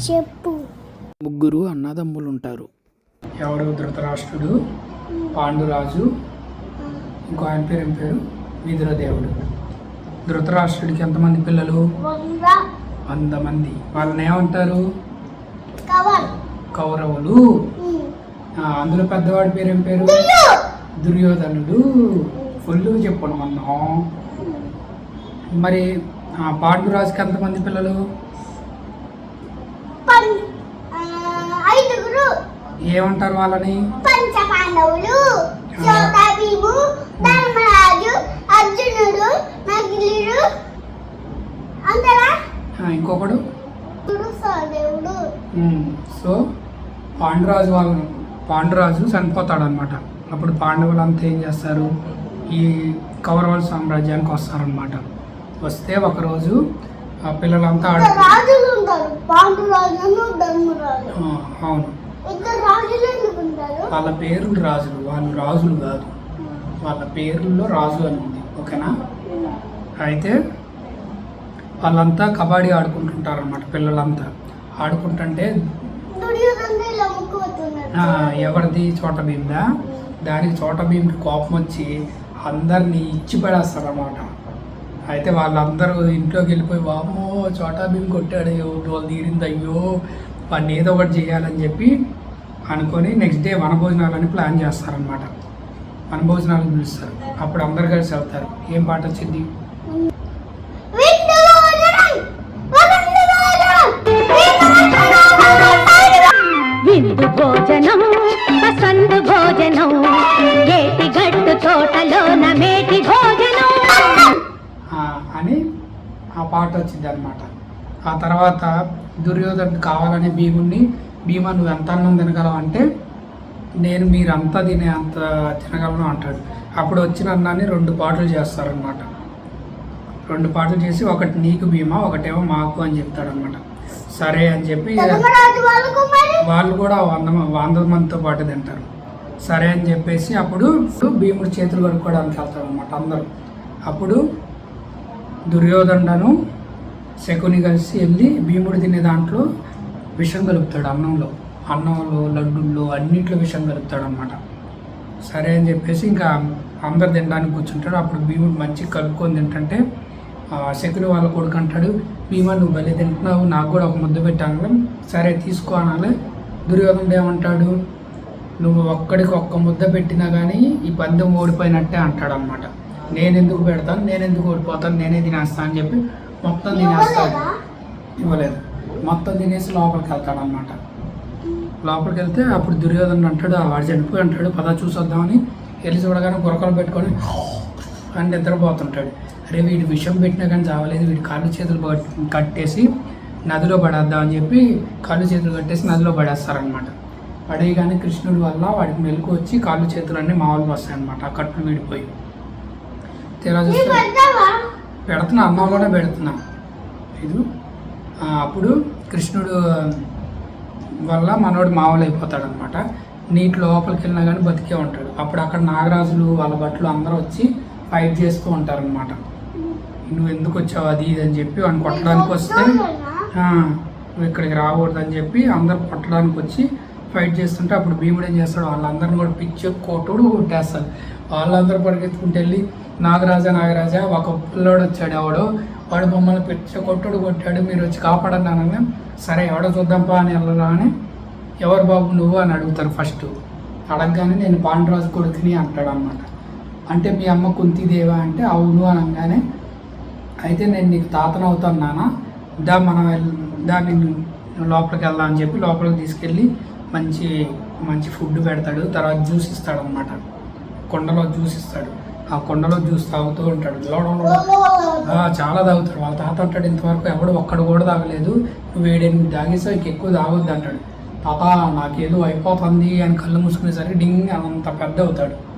చెప్పు ముగ్గురు అన్నదమ్ములు ఉంటారు ఎవడు ధృతరాష్ట్రుడు పాండురాజు ఇంకో ఆయన పేరు ఏం పేరు? విదురదేవుడు ధృతరాష్ట్రుడికి ఎంతమంది పిల్లలు? వంద. మంది వాళ్ళని ఏమంటారు? కవర్. కౌరవులు. ఆ, అందులో పెద్దవాడి పేరు ఏం పేరు? దుర్యోధనుడు. ఫుల్ చెప్పను మనం మరి ఆ, పాండురాజుకి ఎంతమంది పిల్లలు? ఐదుగురు. ఏమంటారు వాళ్ళని? పంచ పాండవులు సోతా భీము ధర్మరాజు అర్జునుడు నగిలుడు. అందరా? ఆ, ఇంకొకడు? సో పాండురాజు వాళ్ళు పాండురాజు చనిపోతాడు అనమాట అప్పుడు పాండవులు అంతా ఏం చేస్తారు? ఈ కౌరవుల సామ్రాజ్యానికి వస్తారనమాట వస్తే ఒకరోజు ఆ పిల్లలంతా ఆడు ఇద్దరు రాజులు ఉంటారు. పాండురాజును ధర్మరాజు ఆ, అవును. వాళ్ళ పేర్లు రాజులు వాళ్ళు రాజులు కాదు. వాళ్ళ పేర్లలో రాజు అని ఉంది. ఓకేనా? అయితే వాళ్ళంతా కబడ్డీ ఆడుకుంటుంటారు అనమాట పిల్లలంతా. ఆడుకుంటుంటే ఎవరిది చోట భీమ్దా దానికి చోట భీమ్కి కోపం వచ్చి అందరినీ ఇచ్చి పడేస్తారన్నమాట అయితే వాళ్ళందరూ ఇంట్లోకి వెళ్ళిపోయి వామ్మో చోటా భీమ్ కొట్టాడు వాళ్ళు తీరింది అయ్యో వాడిని ఏదో ఒకటి చేయాలని చెప్పి అనుకొని నెక్స్ట్ డే వనభోజనాలని ప్లాన్ చేస్తారనమాట వనభోజనాలు పిలుస్తారు అప్పుడు అందరు కలిసి వెళ్తారు. ఏం పాట వచ్చింది? అని ఆ పాట వచ్చింది అనమాట ఆ తర్వాత దుర్యోధనుడు కావాలని భీముడిని భీమా నువ్వు ఎంత అన్నం తినగలవు అంటే నేను మీరు అంతా తినే అంత తినగలను అంటాడు. అప్పుడు వచ్చిన అన్నాన్ని రెండు పాటలు చేస్తారనమాట రెండు పాటలు చేసి ఒకటి నీకు భీమా ఒకటేమో మాకు అని చెప్తాడనమాట సరే అని చెప్పి వాళ్ళు కూడా వంద వంద మందితో పాటు తింటారు. సరే అని చెప్పేసి అప్పుడు భీముడి చేతులు కడుక్కోవడానికి వెళ్తారు అనమాట అందరూ. అప్పుడు దుర్యోధనను శకుని కలిసి వెళ్ళి భీముడు తినే దాంట్లో విషం కలుపుతాడు అన్నంలో. అన్నంలో లడ్డుల్లో అన్నిట్లో విషం కలుపుతాడు అనమాట సరే అని చెప్పేసి ఇంకా అందరు తినడానికి కూర్చుంటాడు. అప్పుడు భీముడు మంచిగా కలుపుకొని తింటంటే శకుని వాళ్ళ కొడుకు అంటాడు భీమా నువ్వు భలే తింటున్నావు నాకు కూడా ఒక ముద్ద పెట్టాను సరే తీసుకో అనాలి. దుర్యోధనుడు ఏమంటాడు నువ్వు ఒక్కడికి ఒక్క ముద్ద పెట్టినా కానీ ఈ పందెం ఓడిపోయినట్టే అంటాడు అనమాట నేను ఎందుకు పెడతాను? నేను ఎందుకు ఓడిపోతాను? నేనే తినేస్తాను అని చెప్పి మొత్తం తినేస్తాడు ఇవ్వలేదు? మొత్తం తినేసి లోపలికి వెళ్తాడు అనమాట లోపలికి వెళ్తే అప్పుడు దుర్యోధనుడు అంటాడు "ఆ, వాడు చనిపోయి అంటాడు పద చూసొద్దామని వెళ్ళి చూడగానే గురకలు పెట్టుకొని అని నిద్రపోతుంటాడు. అరే వీడి విషం పెట్టినా కానీ చావలేదు వీడి కాళ్ళు చేతులు కట్టేసి నదిలో పడేద్దాం అని చెప్పి కాళ్ళు చేతులు కట్టేసి నదిలో పడేస్తారనమాట పడేయగానే కృష్ణుడి వల్ల వాడికి మెలకు వచ్చి కాళ్ళు చేతులు అన్నీ మామూలుగా వస్తాయన్నమాట. ఆ కట్లు విడిపోయి. తీరా చూస్తే పెడుతున్నా అన్నంలోనే పెడుతున్నా. ఇది అప్పుడు కృష్ణుడు వల్ల మనోడు మామూలు అయిపోతాడు అనమాట నీటి లోపలికి వెళ్ళినా కానీ బతికే ఉంటాడు. అప్పుడు అక్కడ నాగరాజులు వాళ్ళ బట్టలు అందరూ వచ్చి ఫైట్ చేస్తూ ఉంటారనమాట. నువ్వు ఎందుకు వచ్చావు? అది ఇది అని చెప్పి వాడిని కొట్టడానికి వస్తే నువ్వు ఇక్కడికి రాకూడదు అని చెప్పి అందరు కొట్టడానికి వచ్చి ఫైట్ చేస్తుంటే అప్పుడు భీముడు ఏం చేస్తాడు? వాళ్ళందరిని కూడా పిచ్చి కొట్టుడు కొట్టేస్తాడు. వాళ్ళందరూ పరిగెత్తుకుంటూ వెళ్ళి నాగరాజా నాగరాజా ఒక పిల్లోడు వచ్చాడు ఎవడో. వాడు మమ్మల్ని పిచ్చ కొట్టుడు కొట్టాడు మీరు వచ్చి కాపాడండి అనగా సరే ఎవడో చూద్దాంపా అని వెళ్ళగానే ఎవరు బాబు నువ్వు అని అడుగుతారు ఫస్ట్. అడగగానే నేను పాండురాజు కొడుకుని అంటాడు అనమాట అంటే మీ అమ్మ కుంతిదేవా అంటే అవును అనగానే అయితే నేను నీకు తాతను అవుతాను నాన్న. దా మనం దా నేను లోపలికి వెళ్దాం అని చెప్పి లోపలికి తీసుకెళ్ళి మంచి మంచి ఫుడ్ పెడతాడు. తర్వాత జ్యూస్ ఇస్తాడు అనమాట కొండలో జ్యూస్ ఇస్తాడు. ఆ కొండలో జ్యూస్ తాగుతూ ఉంటాడు. చాలా తాగుతాడు. వాళ్ళ తాత అంటాడు ఇంతవరకు ఎవడు ఒక్కడు కూడా తాగలేదు. నువ్వు ఏడెనిమిది తాగేసావు ఇంక ఎక్కువ తాగొద్దు అంటాడు. తాత నాకేదో అయిపోతుంది అని కళ్ళు మూసుకునేసరికి డింగ్ అంత పెద్ద అవుతాడు.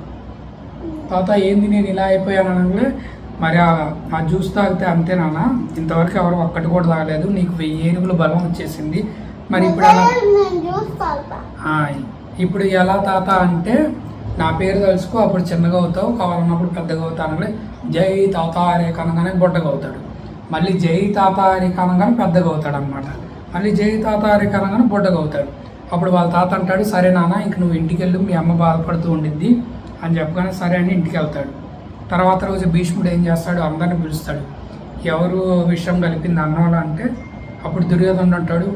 తాత ఏంది నేను ఇలా అయిపోయాను అనగా మరి ఆ- జ్యూస్ తాగితే అంతేనా ఇంతవరకు ఎవరు ఒక్కటి కూడా తాగలేదు. నీకు వెయ్యి ఏనుగుల బలం వచ్చేసింది. మరి ఇప్పుడు ఇప్పుడు ఎలా తాత అంటే నా పేరు తెలుసుకో అప్పుడు చిన్నగా అవుతావు కావాలన్నప్పుడు పెద్దగా అవుతావు అనగానే జై తాత అరే కనగానే బొడ్డగా అవుతాడు. మళ్ళీ జై తాత అరే కనగానే పెద్దగా అవుతాడు అనమాట మళ్ళీ జై తాత అరికరంగానే బొడ్డగా అవుతాడు. అప్పుడు వాళ్ళ తాత అంటాడు సరే నాన్న ఇంక నువ్వు ఇంటికి వెళ్ళి మీ అమ్మ బాధపడుతూ ఉండిద్ది అని చెప్పగానే సరే అని ఇంటికి వెళ్తాడు. తర్వాత రోజు భీష్ముడు ఏం చేస్తాడు? అందరిని పిలుస్తాడు. ఎవరు విషయం కలిపింది అన్నవాళ్ళు అంటే? అప్పుడు దుర్యోధనుడు అంటాడు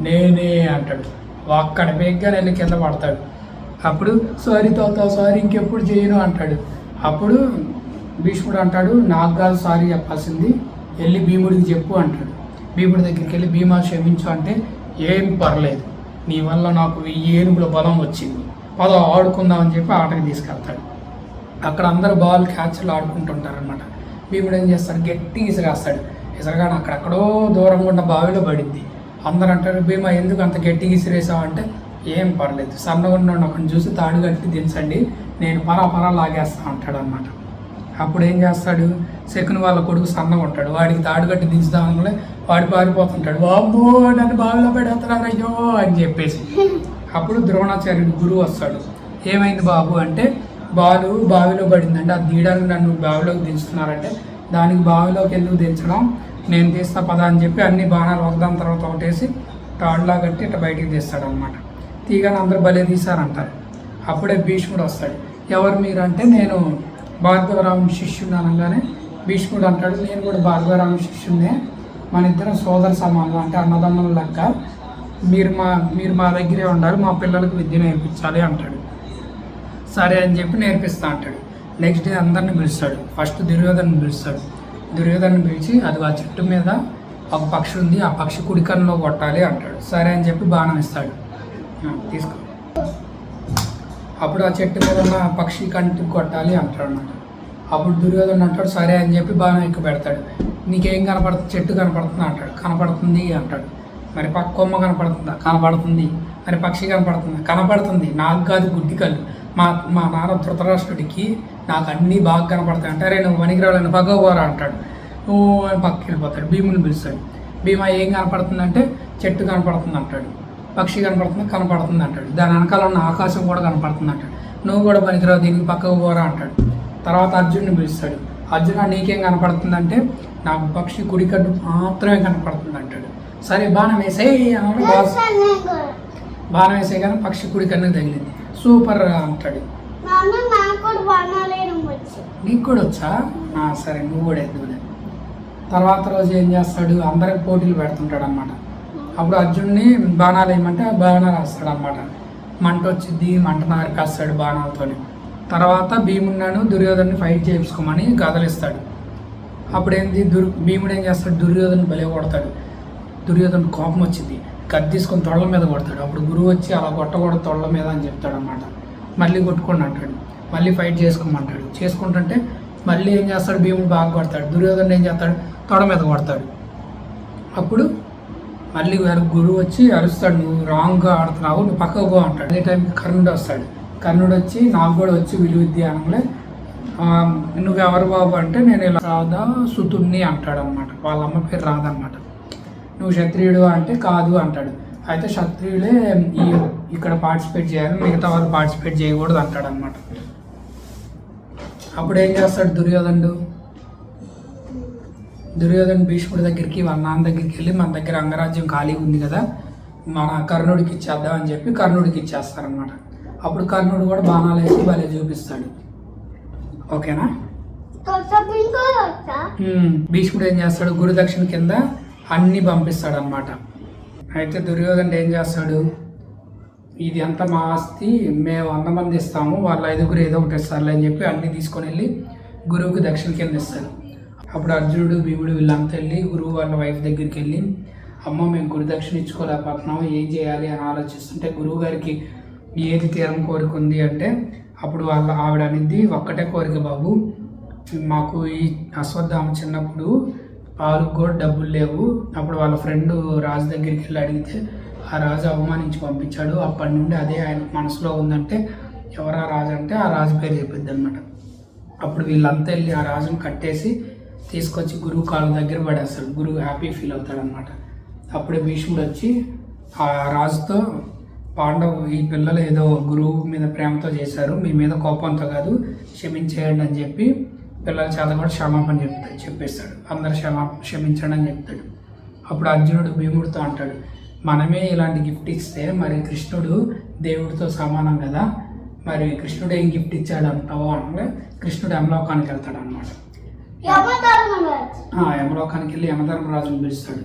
నేనే అంటాడు. అక్కడ బేగ్గా వెళ్ళి కింద పడతాడు. అప్పుడు సారీ తాత సారీ ఇంకెప్పుడు చేయను అంటాడు. అప్పుడు భీష్ముడు అంటాడు నాకు కాదు సారీ చెప్పాల్సింది వెళ్ళి భీముడికి చెప్పు అంటాడు. భీముడి దగ్గరికి వెళ్ళి భీమా క్షమించు అంటే ఏం పర్లేదు నీ వల్ల నాకు వెయ్యి ఏనుగుల బలం వచ్చింది. పద ఆడుకుందాం అని చెప్పి ఆటకి తీసుకెళ్తాడు. అక్కడ అందరు బాల్ క్యాచ్లు ఆడుకుంటుంటారనమాట భీముడు ఏం చేస్తాడు గట్టి ఇసిరేస్తాడు. ఇసరగానే అక్కడెక్కడో దూరంగా ఉన్న బావిలో పడింది. అందరూ అంటారు భీమా ఎందుకు అంత గట్టిగా ఇసిరేసావు? అంటే ఏం పర్లేదు. సన్నగా ఉన్న ఒకరిని చూసి తాడు కట్టి దించండి నేను పరా పరా లాగేస్తా అంటాడు అనమాట అప్పుడు ఏం చేస్తాడు? శకుని వాళ్ళ కొడుకు సన్నగా ఉంటాడు. వాడికి తాడు కట్టి దించుదాం వాడు పారిపోతుంటాడు. బాబో నన్ను బావిలో పెడతారు అయ్యో అని చెప్పేసి. అప్పుడు ద్రోణాచార్యుడు గురువు వస్తాడు. ఏమైంది బాబు? అంటే బాలు బావిలో పడిందంటే ఆ నీడను నన్ను బావిలోకి దించుతున్నారంటే దానికి బావిలోకి ఎందుకు దించడం? నేను తీస్తా పదా అని చెప్పి అన్ని బాణాలు ఒకదాని తర్వాత ఒకటేసి తాడులా కట్టి ఇట్లా బయటికి తీస్తాడు అనమాట తీగని అందరూ బలే తీశారంటారు. అప్పుడే భీష్ముడు వస్తాడు. ఎవరు మీరు అంటే నేను భార్గవరాముని శిష్యుడు అనగానే భీష్ముడు అంటాడు నేను కూడా భార్గవరామ శిష్యుడినే మన ఇద్దరం సోదర సమానం అంటే అన్నదమ్ముల లెక్క. మీరు మా మీరు మా దగ్గరే ఉండాలి మా పిల్లలకు విద్య నేర్పించాలి అంటాడు. సరే అని చెప్పి నేర్పిస్తా అంటాడు. నెక్స్ట్ డే అందరిని పిలుస్తాడు. ఫస్ట్ దుర్యోధన్ పిలుస్తాడు. దుర్యోధన్ పిలిచి అది ఆ చెట్టు మీద ఒక పక్షి ఉంది ఆ పక్షి కుడికన్నులో కొట్టాలి అంటాడు. సరే అని చెప్పి బాణం ఇస్తాడు. తీసుకో. అప్పుడు ఆ చెట్టు మీద ఉన్న పక్షి కంటి కొట్టాలి అంటాడు అన్నమాట. అప్పుడు దుర్యోధన అంటాడు సరే అని చెప్పి బాణం ఎక్కువ పెడతాడు. నీకేం కనపడుతుంది చెట్టు కనపడుతుంది? అంటాడు. కనపడుతుంది అంటాడు. మరి పక్క కొమ్మ కనపడుతుందా? కనపడుతుంది. మరి పక్షి కనపడుతుందా? కనపడుతుంది. నాకు కాదు గుడ్డి కళ్ళు. మా మా నాన్న ధృతరాష్ట్రుడికి నాకు అన్నీ బాగా కనపడతాయి. అంటే అరే నువ్వు పనికిరాలని పగవరా అంటాడు. నువ్వు అని పక్కకి వెళ్ళిపోతాడు. భీముని పిలుస్తాడు. భీమా ఏం కనపడుతుందంటే చెట్టు కనపడుతుంది అంటాడు. పక్షి కనపడుతుంది కనపడుతుంది అంటాడు. దాని వెనకాల ఉన్న ఆకాశం కూడా కనపడుతుంది అంటాడు. నువ్వు కూడా పనికిరావు దీనికి పక్కకు పోరా అంటాడు. తర్వాత అర్జునుని పిలుస్తాడు. అర్జున నీకేం కనపడుతుంది అంటే నాకు పక్షి కుడికట్టు మాత్రమే కనపడుతుంది అంటాడు. సరే బాణం వేసేయి అన్నాడు బాస్. చేస్తాను నేను కూడా బాణం వేసే కానీ పక్షి కుడి కన్ను తగిలింది. సూపర్ అంటాడు. నాకు కూడా వచ్చు. సరే నువ్వు కూడా ఎద్దులే తర్వాత రోజు ఏం చేస్తాడు? అందరికి పోటీలు పెడుతుంటాడు అనమాట అప్పుడు అర్జున్ని బాణాలు వేయమంటే ఆ బాణాలు వేస్తాడు అనమాట మంట వచ్చింది మంట నారికేస్తాడు బాణాలతోని. తర్వాత భీమున్నాను దుర్యోధన్ని ఫైట్ చేయించుకోమని గదలిస్తాడు అప్పుడేంది? దుర్ భీముడు ఏం చేస్తాడు? దుర్యోధన బలే కొడతాడు. దుర్యోధన్ కోపం వచ్చింది. కత్తి తీసుకొని తొళ్ళ మీద కొడతాడు. అప్పుడు గురువు వచ్చి అలా కొట్టకూడదు తొళ్ళ మీద అని చెప్తాడు అనమాట మళ్ళీ కొట్టుకోండి అంటాడు. మళ్ళీ ఫైట్ చేసుకోమంటాడు. చేసుకుంటుంటే మళ్ళీ ఏం చేస్తాడు? భీముడు బాగా కొడతాడు. దుర్యోధన ఏం చేస్తాడు? తొడ మీద కొడతాడు. అప్పుడు మళ్ళీ వేరే గురువు వచ్చి అరుస్తాడు నువ్వు రాంగ్గా ఆడుతున్నావు నువ్వు పక్కకు పో అంటాడు. అదే టైంకి కర్ణుడు వస్తాడు. కర్ణుడు వచ్చి నాకు కూడా వచ్చి విలువిద్య అనలే నువ్వెవరు బాబు? అంటే నేను ఇలా రాధా సుతుణ్ణి అంటాడు అనమాట వాళ్ళ అమ్మ పేరు రాదనమాట నువ్వు క్షత్రియుడు అంటే కాదు అంటాడు. అయితే క్షత్రియులే ఈ ఇక్కడ పార్టిసిపేట్ చేయాలి మిగతా వాళ్ళు పార్టిసిపేట్ చేయకూడదు అంటాడు అనమాట అప్పుడు ఏం చేస్తాడు దుర్యోధనుడు? దుర్యోధన్ భీష్ముడి దగ్గరికి వాళ్ళ నాన్న దగ్గరికి వెళ్ళి మన దగ్గర అంగరాజ్యం ఖాళీగా ఉంది కదా మన కర్ణుడికి ఇచ్చేద్దాం అని చెప్పి కర్ణుడికి ఇచ్చేస్తారనమాట అప్పుడు కర్ణుడు కూడా బాణాలు వేసి భలే చూపిస్తాడు. ఓకేనా? భీష్ముడు ఏం చేస్తాడు? గురుదక్షిణ కింద అన్ని పంపిస్తాడు అనమాట అయితే దుర్యోధనుడు ఏం చేస్తాడు? ఇది అంతా మా ఆస్తి మేము వంద మంది ఇస్తాము వాళ్ళ ఐదుగురు ఏదో ఒకటి ఇస్తారులే అని చెప్పి అన్ని తీసుకొని వెళ్ళి గురువుకి దక్షిణ కింద ఇస్తారు అప్పుడు అర్జునుడు భీముడు వీళ్ళంతా వెళ్ళి గురువు వాళ్ళ వైఫ్ దగ్గరికి వెళ్ళి అమ్మ మేము గురుదక్షిణ ఏం చేయాలి? అని ఆలోచిస్తుంటే గురువు గారికి ఏది తీరం కోరిక ఉంది అంటే అప్పుడు వాళ్ళ ఆవిడ అనేది ఒక్కటే కోరిక బాబు మాకు ఈ అశ్వత్థామ చిన్నప్పుడు పాలకు కూడా డబ్బులు లేవు. అప్పుడు వాళ్ళ ఫ్రెండ్ రాజు దగ్గరికి వెళ్ళి అడిగితే ఆ రాజు అవమానించి పంపించాడు. అప్పటి నుండి అదే ఆయన మనసులో ఉందంటే ఎవరా రాజు అంటే ఆ రాజు పేరు చెప్పిద్ది అనమాట అప్పుడు వీళ్ళంతా వెళ్ళి ఆ రాజును కట్టేసి తీసుకొచ్చి గురువు కాళ్ళ దగ్గర పడేస్తాడు. గురువు హ్యాపీ ఫీల్ అవుతాడు అనమాట అప్పుడే భీష్ముడు వచ్చి ఆ రాజుతో పాండవ్ ఈ పిల్లలు ఏదో గురువు మీద ప్రేమతో చేశారు. మీ మీద కోపంతో కాదు క్షమించేయండి అని చెప్పి పిల్లల చేత కూడా క్షమాపణ చెప్తాడు చెప్పేస్తాడు. అందరు క్షమా క్షమించండి అని చెప్తాడు. అప్పుడు అర్జునుడు భీముడితో అంటాడు మనమే ఇలాంటి గిఫ్ట్ ఇస్తే మరి కృష్ణుడు దేవుడితో సమానం కదా. మరి కృష్ణుడు ఏం గిఫ్ట్ ఇచ్చాడు అంటావో అంటే కృష్ణుడు అమలోకానికి వెళ్తాడు అనమాట యమలోకానికి వెళ్ళి యమధర్మరాజును పిలుస్తాడు.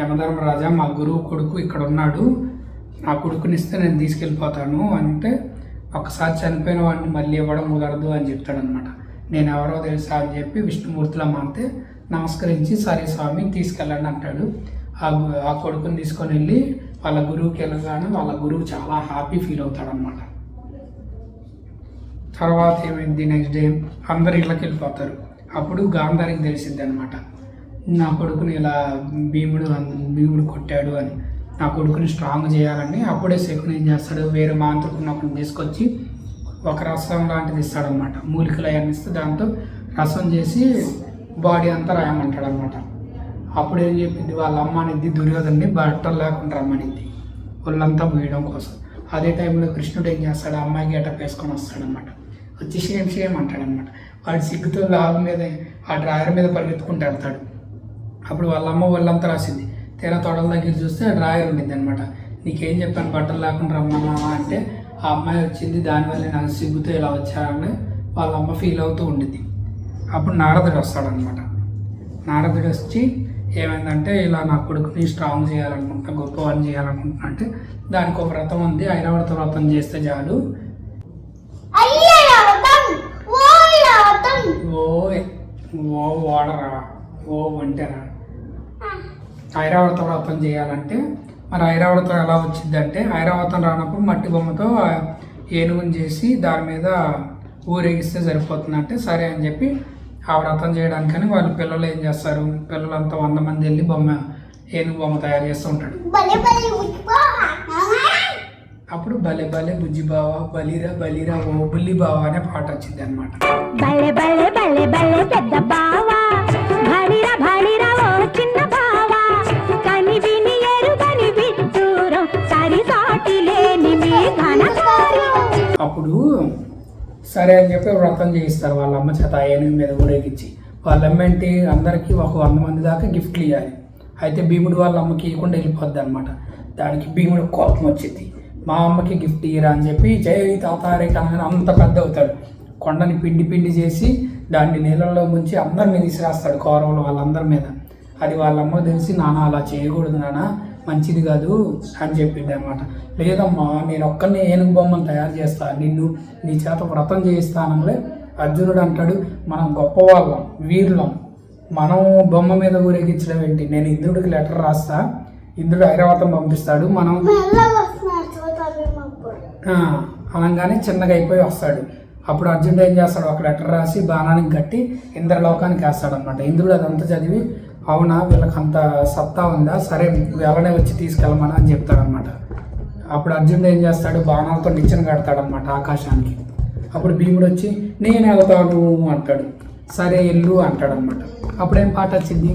యమధర్మరాజా మా గురువు కొడుకు ఇక్కడ ఉన్నాడు. నా కొడుకుని ఇస్తే నేను తీసుకెళ్ళిపోతాను అంటే ఒకసారి చనిపోయిన వాడిని మళ్ళీ ఇవ్వడం కుదరదు అని చెప్తాడనమాట నేను ఎవరో తెలుసా అని చెప్పి విష్ణుమూర్తిలో మాంతే నమస్కరించి సరే స్వామి తీసుకెళ్ళండి అంటాడు. ఆ ఆ కొడుకుని తీసుకొని వెళ్ళి వాళ్ళ గురువుకి వెళ్ళగానే వాళ్ళ గురువు చాలా హ్యాపీ ఫీల్ అవుతాడనమాట తర్వాత ఏమైంది? నెక్స్ట్ డే అందరు ఇళ్ళకి వెళ్ళిపోతారు. అప్పుడు గాంధారికి తెలిసింది అనమాట నా కొడుకుని ఇలా భీముడు అన్- భీముడు కొట్టాడు అని. నా కొడుకుని స్ట్రాంగ్ చేయాలని అప్పుడే శకుని ఏం చేస్తాడు? వేరే మాంత్రికుని ఒకరిని తీసుకొచ్చి ఒక రసం లాంటిది ఇస్తాడనమాట మూలికలు అవన్నీ ఇస్తే దాంతో రసం చేసి బాడీ అంతా రాయమంటాడు అనమాట అప్పుడు ఏం చెప్పింది? వాళ్ళ అమ్మ అనేది దుర్యోధన్ని బట్టలు లేకుండా రమ్మనిద్ది ఒళ్ళంతా పోయడం కోసం. అదే టైంలో కృష్ణుడు ఏం చేస్తాడు? అమ్మాయికి గెటప్ వేసుకొని వస్తాడనమాట వచ్చి సేమ్ షేమ్ అంటాడనమాట వాడు సిగ్గుతో లాభం మీద ఆ డ్రాయర్ మీద పరిగెత్తుకుంటూ వెళ్తాడు అప్పుడు వాళ్ళ అమ్మ వాళ్ళంతా రాసింది. తీరా తొడల దగ్గర చూస్తే ఆ డ్రాయర్ ఉండింది అనమాట నీకేం చెప్పాను బట్టలు లేకుండా రమ్మన్నావా అంటే ఆ అమ్మాయి వచ్చింది దానివల్ల నాకు సిగ్గుతో ఇలా వచ్చారని వాళ్ళ అమ్మ ఫీల్ అవుతూ ఉండింది అప్పుడు నారదుడు వస్తాడనమాట నారదుడు వచ్చి ఏమైందంటే ఇలా నా కొడుకుని స్ట్రాంగ్ చేయాలనుకుంటున్నా గొప్పవాడిని చేయాలనుకుంటున్నా అంటే దానికి ఒక వ్రతం ఉంది ఐరావత వ్రతం చేస్తే చాలు అయ్యే అవతం ఓ అవతం ఓ ఓ ఓడరా ఓ వంటరా ఐరావత వ్రతం చేయాలంటే మరి ఐరావతం ఎలా వచ్చిందంటే ఐరావతం రానప్పుడు మట్టి బొమ్మతో ఏనుగుని చేసి దాని మీద ఊరేగిస్తే సరిపోతుంది అంటే సరే అని చెప్పి ఆ వ్రతం చేయడానికని వాళ్ళు పిల్లలు ఏం చేస్తారు? పిల్లలంతా వంద మంది వెళ్ళి బొమ్మ ఏనుగు బొమ్మ తయారు చేస్తూ ఉంటాడు అప్పుడు భలే భలే బుజ్జి బావ బలిరా బలిరా ఓ బుల్లి బావ అనే పాట వచ్చింది అనమాట పెద్ద బావా. భాడిరా భాడిరా ఓ చిన్న బావా. కని విని ఎరుగని విడ్డూరం సరి సాటి లేని మీ ఘనకార్యం. అప్పుడు సరే అని చెప్పి వ్రతం చేయిస్తారు వాళ్ళ అమ్మ చేత ఏనుగు మీద ఊరేగించి. వాళ్ళ అమ్మ ఏంటి అందరికీ ఒక వంద మంది దాకా గిఫ్ట్లు ఇవ్వాలి అయితే భీముడు వాళ్ళ అమ్మకి ఇవ్వకుండా వెళ్ళిపోద్ది అనమాట దానికి భీముడు కోపం వచ్చింది. మా అమ్మకి గిఫ్ట్ ఇయ్యరా అని చెప్పి జై తాతారే కనగానే అంత పెద్ద అవుతాడు. కొండని పిండి పిండి చేసి దాన్ని నీళ్ళల్లో ముంచి అందరి మీద తీసుకురాస్తాడు కౌరవులు వాళ్ళందరి మీద. అది వాళ్ళ అమ్మ తెలిసి నాన్న అలా చేయకూడదు నాన్న మంచిది కాదు అని చెప్పింది అనమాట లేదమ్మా నేను ఒక్కరిని ఏనుగు బొమ్మను తయారు చేస్తా. నిన్ను నీ చేత వ్రతం చేయిస్తానంలే. అర్జునుడు అంటాడు మనం గొప్పవాళ్ళం వీరులం. మనం బొమ్మ మీద ఊరేగించడం ఏంటి? నేను ఇంద్రుడికి లెటర్ రాస్తా. ఇంద్రుడు ఐరావతం పంపిస్తాడు. మనం మెల్లగా వస్తున్నారు చూద్దాం అప్పుడు ఆ, అనగానే చిన్నగా అయిపోయి వస్తాడు. అప్పుడు అర్జునుడు ఏం చేస్తాడు? ఒక లెటర్ రాసి బాణానికి కట్టి ఇంద్రలోకానికి వేస్తాడు అనమాట ఇంద్రుడు అదంతా చదివి అవునా వీళ్ళకి అంత సత్తా ఉందా? సరే వెళ్ళనే వచ్చి తీసుకెళ్ళమని అని చెప్తాడనమాట అప్పుడు అర్జునుడు ఏం చేస్తాడు? బాణాలతో నిచ్చెన కడతాడనమాట ఆకాశానికి. అప్పుడు భీముడు వచ్చి నేను వెళ్తాను అంటాడు. సరే ఎల్లు అంటాడనమాట అప్పుడేం పాట వచ్చింది?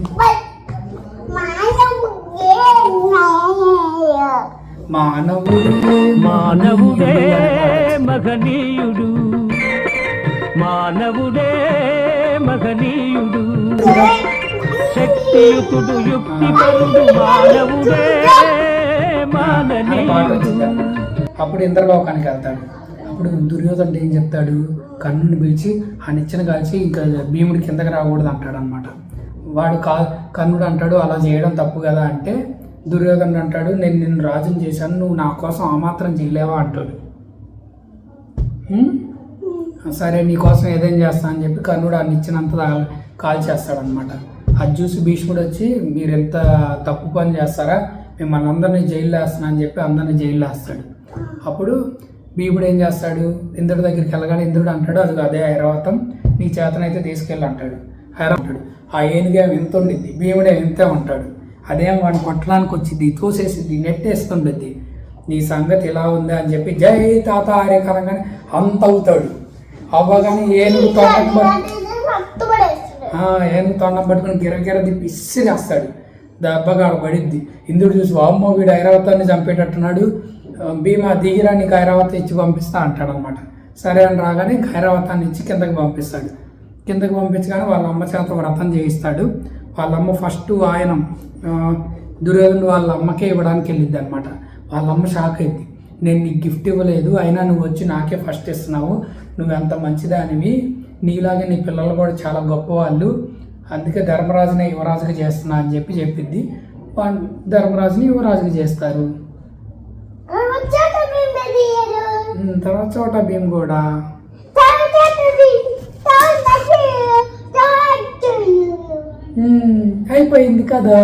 మానవుడు. మానవుడే మగనీయుడు మానవుడే మగనీయుడు శక్తియుతుడు యుక్తిపరుడు మానవుడే మాననీయుడు. అప్పుడు ఇంద్రలోకానికి వెళ్తాడు. అప్పుడు దుర్యోధనుడు ఏం చెప్తాడు? కర్ణుని పిలిచి ఆ నిచ్చెన కాల్చి ఇంకా భీముడి కిందకి రాకూడదు అంటాడు అనమాట వాడు కా కర్ణుడు అంటాడు అలా చేయడం తప్పు కదా అంటే దుర్యోధనుడు అంటాడు నేను నిన్ను రాజుని చేశాను నువ్వు నా కోసం ఆ మాత్రం చేయలేవా? అంటాడు. "హ్మ్? సరే నీ కోసం ఏదేం చేస్తా అని చెప్పి కర్ణుడు ఆ నిచ్చినంత కాల్ చేస్తాడనమాట అది చూసి భీష్ముడు వచ్చి మీరు ఎంత తప్పు పని చేస్తారా? మిమ్మల్ని అందరినీ జైల్లో వేస్తున్నా అని చెప్పి అందరినీ జైల్లో వేస్తాడు. అప్పుడు భీముడు ఏం చేస్తాడు? ఇంద్రుడి దగ్గరికి వెళ్ళగానే ఇంద్రుడు అంటాడు అది అదే ఐరావతం నీ చేతనైతే తీసుకెళ్ళి అంటాడు. ఐరా అంటాడు. ఆ ఏనుగేం ఎంత ఉండిద్ది. భీముడే ఇంతే ఉంటాడు. అదేం వాడిని కొట్టడానికి వచ్చింది తోసేసింది నెట్టేస్తుండద్ది నీ సంగతి ఇలా ఉంది అని చెప్పి జై తాత ఆర్యకరంగానే అంత అవుతాడు. అవ్వగానే ఏనుగు తొండం పట్టు- ఏనుగు తొండం పట్టుకుని గిరగిర తిప్పి ఇసిరేస్తాడు దెబ్బగా పడింది ఇందుడు చూసి వామ్మో వీడు ఐరావతాన్ని చంపేటట్టున్నాడు. భీమా దిగిరా నీకు ఐరావతం ఇచ్చి పంపిస్తా అంటాడు అనమాట సరే అని రాగానే ఐరావతాన్ని ఇచ్చి కిందకి పంపిస్తాడు. కిందకి పంపించగానే వాళ్ళ అమ్మ చేత వ్రతం చేయిస్తాడు. వాళ్ళ అమ్మ ఫస్ట్ వాయనం ఆ, దుర్యోధను వాళ్ళ అమ్మకే ఇవ్వడానికి వెళ్ళిద్ది అనమాట వాళ్ళ అమ్మ షాక్ అయింది. నేను నీకు గిఫ్ట్ ఇవ్వలేదు అయినా నువ్వు వచ్చి నాకే ఫస్ట్ ఇస్తున్నావు. నువ్వు ఎంత మంచిదానివి. నీలాగే నీ పిల్లలు కూడా చాలా గొప్పవాళ్ళు. అందుకే ధర్మరాజునే యువరాజుగా చేస్తున్నా అని చెప్పి చెప్పింది. ధర్మరాజుని యువరాజుగా చేస్తారు. తర్వాత చోట భీమ్ కూడా తర్వాత ఉమ్, అయిపోయింది కదా.